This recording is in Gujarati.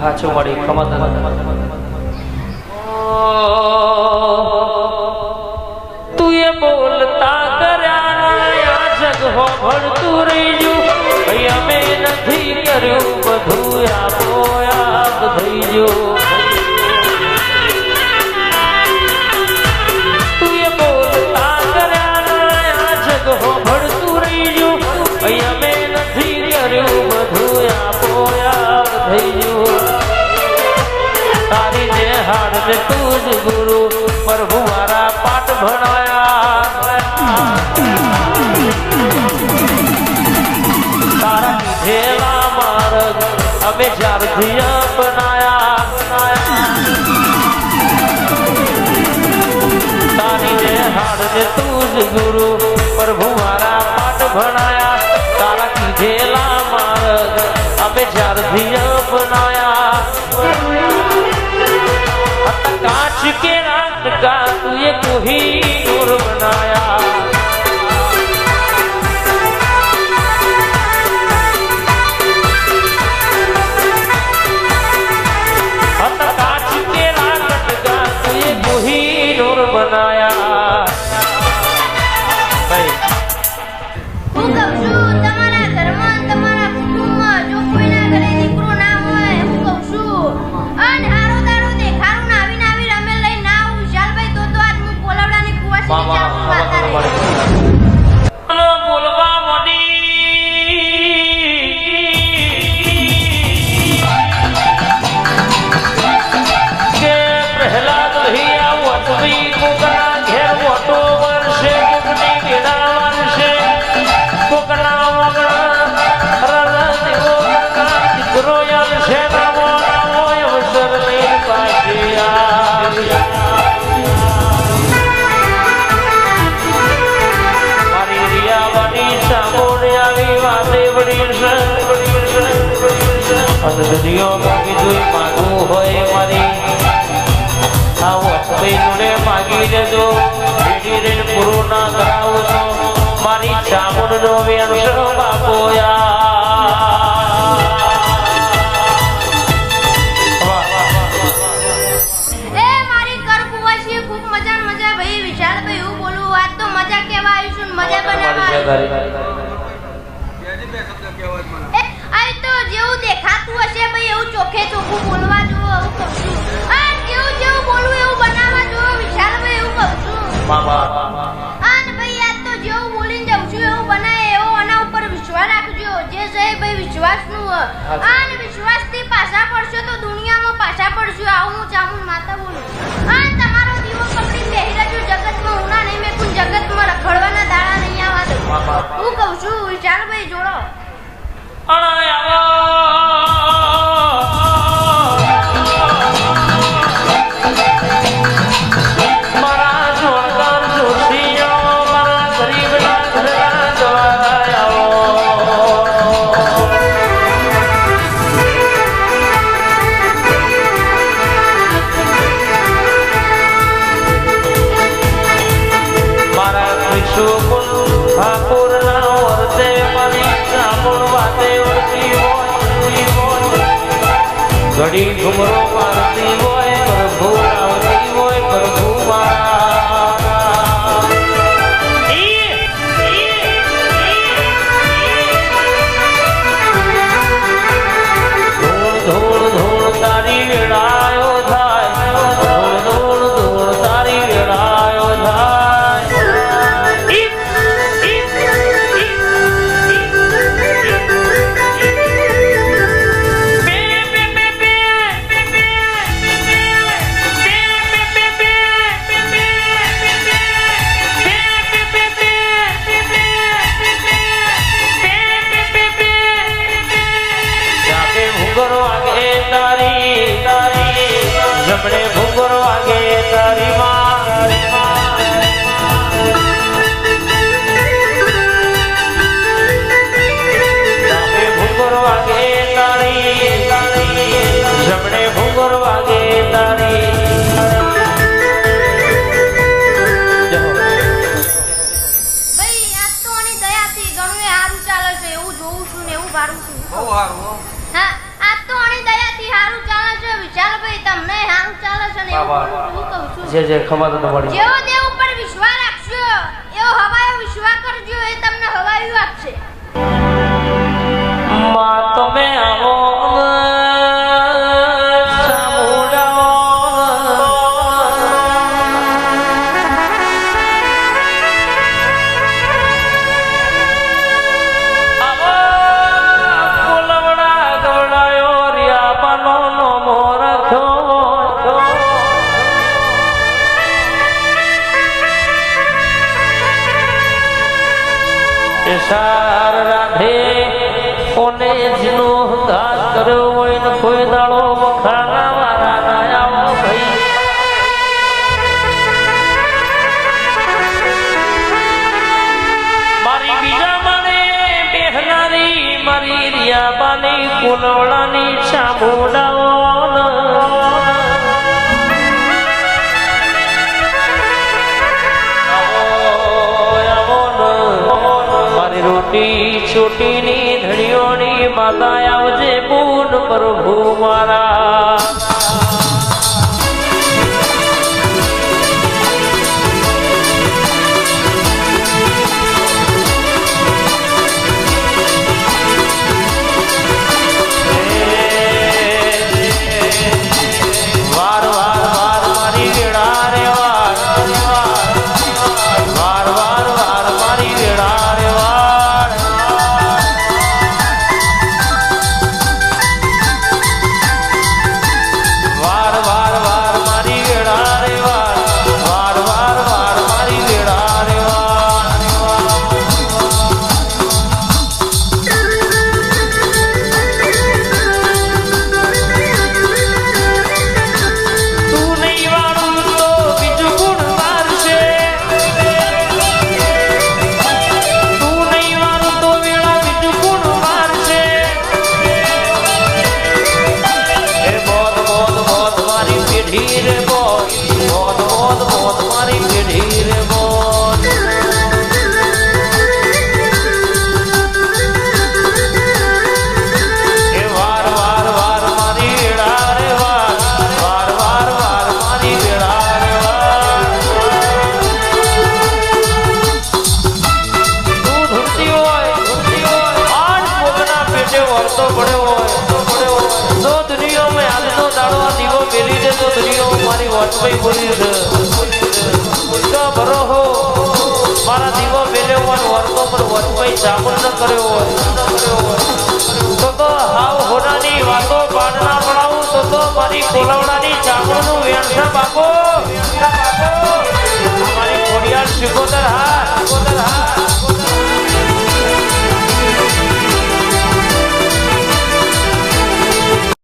હાચો મળી કમતન તુએ બોલતા કર્યા આ જગ હો ભણતું રહીજું ભાઈ અમે નથી કર્યું, બધું આપો યાદ થઈ ગયું. આજ તું જ ગુરુ પ્રભુ મારા પાઠ ભણાયા તારા કીધેલા માર્ગ અમે જ્યારથી અપનાયા. તારી જે હાડ ને તું જ ગુરુ પ્રભુ મારા પાઠ ભણાયા. તારા કીધેલા માર્ગ અમે જ્યારથી तोही સદગતિઓ માગી જોઈ માગવું હોય મારી. આ વટભાઈ જોડે માગી લેજો. રેડ પૂરો ના કરાવો તો મારી ચામુંડ નો વેણશો બાપો મજા. બનાવવા. 阿拉雅哦。હારું હા. આપ તો અણી દયાથી હારું ચાલે છે. વિશાલભાઈ તમને હારું ચાલે છે ને હું કહું છું. જે જે ખબર તો પડી જેવો દેવો સાર રાધે, કોને જીનો ઘાત કર્યો કોઈ દાડો વખાણા ભાઈ. મારી બીજા માને બેહનારી, મારી રિયાબાની કુલવડાની ચામુડાઓ રોટી છોટીની ધણીઓની માતા આવજે પૂર્ણ પ્રભુ મારા. ભગવાઈ બોલી ભરો હો. મારા દીવો મેલ્યો હોય વર્ગો પર વચભાઈ ચામુંડ કર્યો હોય. તો તો હાવ હોનાની વાતો પાડના પડાવું, તો તો મારી કોલાવડાની ચામડનું વ્યર્થ બાપો મારી ખોડિયાર શિકોદર હા શિકોદર હા